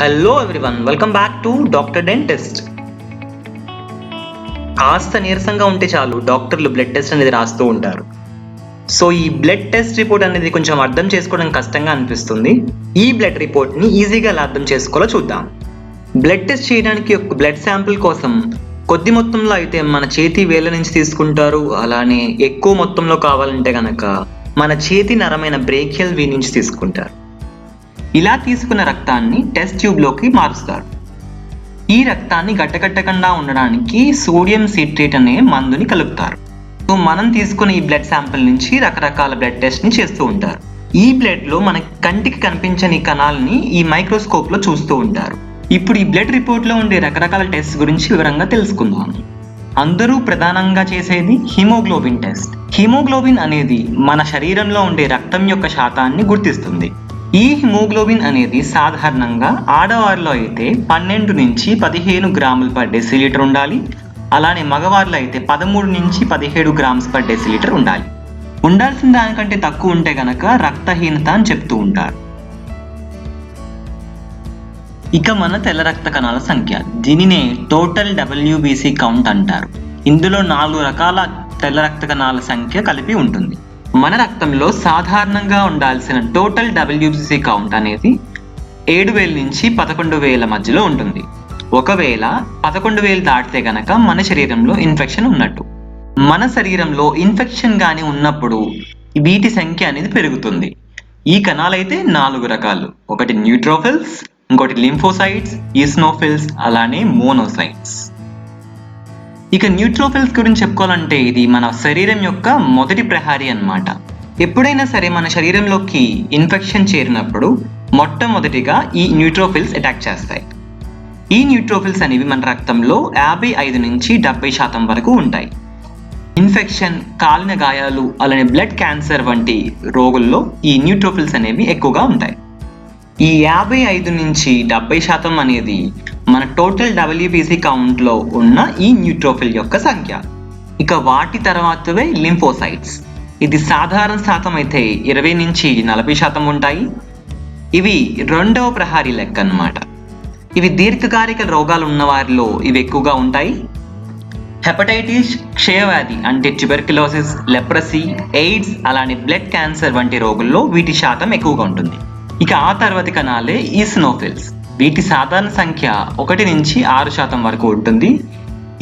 Hello everyone welcome back to doctor dentist కాస్త నీరసంగా ఉంటే చాలు డాక్టర్లు బ్లడ్ టెస్ట్ అనేది రాస్తూ ఉంటారు. సో ఈ బ్లడ్ టెస్ట్ రిపోర్ట్ అనేది కొంచెం అర్థం చేసుకోవడం కష్టంగా అనిపిస్తుంది. ఈ బ్లడ్ రిపోర్ట్ని ఈజీగా ఎలా అర్థం చేసుకోవాలో చూద్దాం. బ్లడ్ టెస్ట్ చేయడానికి ఒక బ్లడ్ శాంపిల్ కోసం కొద్ది మొత్తంలో అయితే మన చేతి వేళ్ళ నుంచి తీసుకుంటారు. అలానే ఎక్కువ మొత్తంలో కావాలంటే కనుక మన చేతి నరమైన బ్రేకియల్ వీ నుంచి తీసుకుంటారు. ఇలా తీసుకున్న రక్తాన్ని టెస్ట్ ట్యూబ్లోకి మారుస్తారు. ఈ రక్తాన్ని గట్టగట్టకుండా ఉండడానికి సోడియం సిట్రేట్ అనే మందుని కలుపుతారు. సో మనం తీసుకున్న ఈ బ్లడ్ శాంపిల్ నుంచి రకరకాల బ్లడ్ టెస్ట్ని చేస్తూ ఉంటారు. ఈ బ్లడ్లో మన కంటికి కనిపించని కణాలని ఈ మైక్రోస్కోప్లో చూస్తూ ఉంటారు. ఇప్పుడు ఈ బ్లడ్ రిపోర్ట్లో ఉండే రకరకాల టెస్ట్ గురించి వివరంగా తెలుసుకుందాం. అందరూ ప్రధానంగా చేసేది హిమోగ్లోబిన్ టెస్ట్ హిమోగ్లోబిన్ అనేది మన శరీరంలో ఉండే రక్తం యొక్క శాతాన్ని గుర్తిస్తుంది. ఈ హిమోగ్లోబిన్ అనేది సాధారణంగా ఆడవారిలో అయితే పన్నెండు నుంచి పదిహేను గ్రాములు పర్ డెసిలీటర్ ఉండాలి. అలానే మగవారిలో అయితే పదమూడు నుంచి పదిహేడు గ్రామ్స్ పర్ డెసిలీటర్ ఉండాలి. ఉండాల్సిన దానికంటే తక్కువ ఉంటే గనక రక్తహీనత అని చెప్తూ ఉంటారు. ఇక మన తెల్ల రక్త కణాల సంఖ్య. దీనినే టోటల్ డబ్ల్యూబీసీ కౌంట్ అంటారు. ఇందులో నాలుగు రకాల తెల్ల రక్త కణాల సంఖ్య కలిపి ఉంటుంది. మన రక్తంలో సాధారణంగా ఉండాల్సిన టోటల్ డబ్ల్యూబీసీ కౌంట్ అనేది ఏడు వేల నుంచి పదకొండు వేల మధ్యలో ఉంటుంది. ఒకవేళ పదకొండు వేలు దాటితే గనక మన శరీరంలో ఇన్ఫెక్షన్ ఉన్నట్టు. మన శరీరంలో ఇన్ఫెక్షన్ కానీ ఉన్నప్పుడు వీటి సంఖ్య అనేది పెరుగుతుంది. ఈ కణాలైతే నాలుగు రకాలు. ఒకటి న్యూట్రోఫిల్స్ ఇంకోటి లింఫోసైట్స్ ఈస్నోఫిల్స్ అలానే మోనోసైట్స్. ఇక న్యూట్రోఫిల్స్ గురించి చెప్పుకోవాలంటే ఇది మన శరీరం యొక్క మొదటి ప్రహారీ అన్నమాట. ఎప్పుడైనా సరే మన శరీరంలోకి ఇన్ఫెక్షన్ చేరినప్పుడు మొట్టమొదటిగా ఈ న్యూట్రోఫిల్స్ అటాక్ చేస్తాయి. ఈ న్యూట్రోఫిల్స్ అనేవి మన రక్తంలో యాభై ఐదు నుంచి డెబ్బై శాతం వరకు ఉంటాయి. ఇన్ఫెక్షన్ కాలిన గాయాలు అలానే బ్లడ్ క్యాన్సర్ వంటి రోగుల్లో ఈ న్యూట్రోఫిల్స్ అనేవి ఎక్కువగా ఉంటాయి. ఈ యాభై ఐదు నుంచి డెబ్బై శాతం అనేది మన టోటల్ డబ్ల్యూబీసీ కౌంట్లో ఉన్న ఈ న్యూట్రోఫిల్ యొక్క సంఖ్య. ఇక వాటి తర్వాతవే లింఫోసైట్స్. ఇది సాధారణ శాతం అయితే ఇరవై నుంచి నలభై శాతం ఉంటాయి. ఇవి రెండవ ప్రహారీ లెక్క అన్నమాట ఇవి దీర్ఘకాలిక రోగాలు ఉన్న వారిలో ఇవి ఎక్కువగా ఉంటాయి. హెపటైటిస్ క్షయవ్యాధి అంటే ట్యూబర్క్యులోసిస్ లెప్రసీ ఎయిడ్స్ అలానే బ్లడ్ క్యాన్సర్ వంటి రోగుల్లో వీటి శాతం ఎక్కువగా ఉంటుంది. ఇక ఆ తర్వాతి కణాలే ఈస్నోఫిల్స్ వీటి సాధారణ సంఖ్య ఒకటి నుంచి ఆరు శాతం వరకు ఉంటుంది.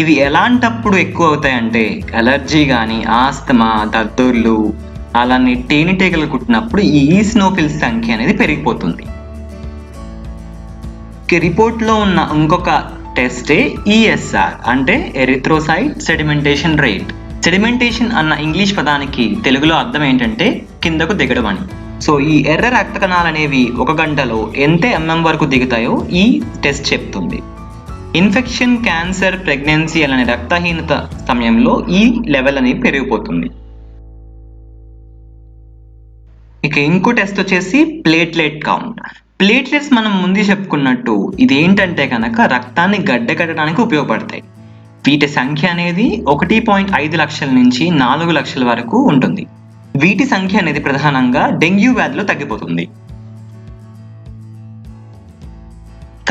ఇవి ఎలాంటప్పుడు ఎక్కువ అవుతాయంటే ఎలర్జీ కానీ ఆస్తమా దద్దుర్లు అలానే తేనెటీగలు కుట్టినప్పుడు ఈ ఈస్నోఫిల్స్ సంఖ్య అనేది పెరిగిపోతుంది. రిపోర్ట్లో ఉన్న ఇంకొక టెస్టే ఈఎస్ఆర్ అంటే ఎరిథ్రోసైట్ సెడిమెంటేషన్ రేట్. సెడిమెంటేషన్ అన్న ఇంగ్లీష్ పదానికి తెలుగులో అర్థం ఏంటంటే కిందకు దిగడం అని. సో ఈ ఎర్ర రక్త కణాలు అనేవి ఒక గంటలో ఎంత ఎంఎం వరకు దిగుతాయో ఈ టెస్ట్ చెప్తుంది. ఇన్ఫెక్షన్ క్యాన్సర్ ప్రెగ్నెన్సీ అలానే రక్తహీనత సమయంలో ఈ లెవెల్ అనేది పెరిగిపోతుంది. ఇక ఇంకో టెస్ట్ వచ్చేసి ప్లేట్లెట్ కౌంట్. ప్లేట్లెట్స్ మనం ముందు చెప్పుకున్నట్టు ఇది ఏంటంటే కనుక రక్తాన్ని గడ్డకట్టడానికి ఉపయోగపడతాయి. వీటి సంఖ్య అనేది ఒకటి పాయింట్ ఐదు లక్షల నుంచి నాలుగు లక్షల వరకు ఉంటుంది. వీటి సంఖ్య అనేది ప్రధానంగా డెంగ్యూ వ్యాధిలో తగ్గిపోతుంది.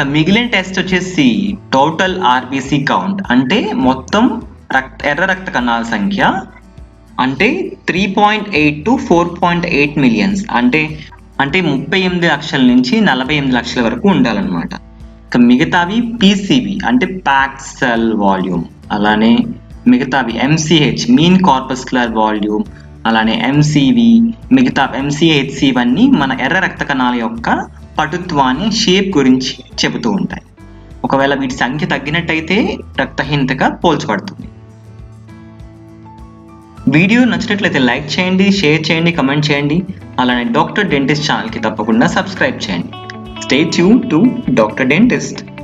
మిగిలిన టెస్ట్ వచ్చేసి టోటల్ ఆర్బీసీ కౌంట్. అంటే మొత్తం రక్త ఎర్ర రక్త కణాల సంఖ్య అంటే three point eight to four point eight millions. అంటే అంటే ముప్పై ఎనిమిది లక్షల నుంచి నలభై ఎనిమిది లక్షల వరకు ఉండాలన్నమాట. ఇక మిగతావి పీసీబీ అంటే ప్యాక్ సెల్ వాల్యూమ్. అలానే మిగతావి ఎంసీహెచ్ మీన్ కార్పస్కులర్ వాల్యూమ్ అలానే ఎంసీవి మిగతా ఎంసీహెచ్సి ఇవన్నీ మన ఎర్ర రక్త కణాల యొక్క పటుత్వాన్ని షేప్ గురించి చెబుతూ ఉంటాయి. ఒకవేళ వీటి సంఖ్య తగ్గినట్టయితే రక్తహీనతగా పోల్చబడుతుంది. వీడియో నచ్చినట్లయితే లైక్ చేయండి షేర్ చేయండి కమెంట్ చేయండి. అలానే డాక్టర్ డెంటిస్ట్ ఛానల్కి తప్పకుండా సబ్స్క్రైబ్ చేయండి. Stay tune to doctor dentist.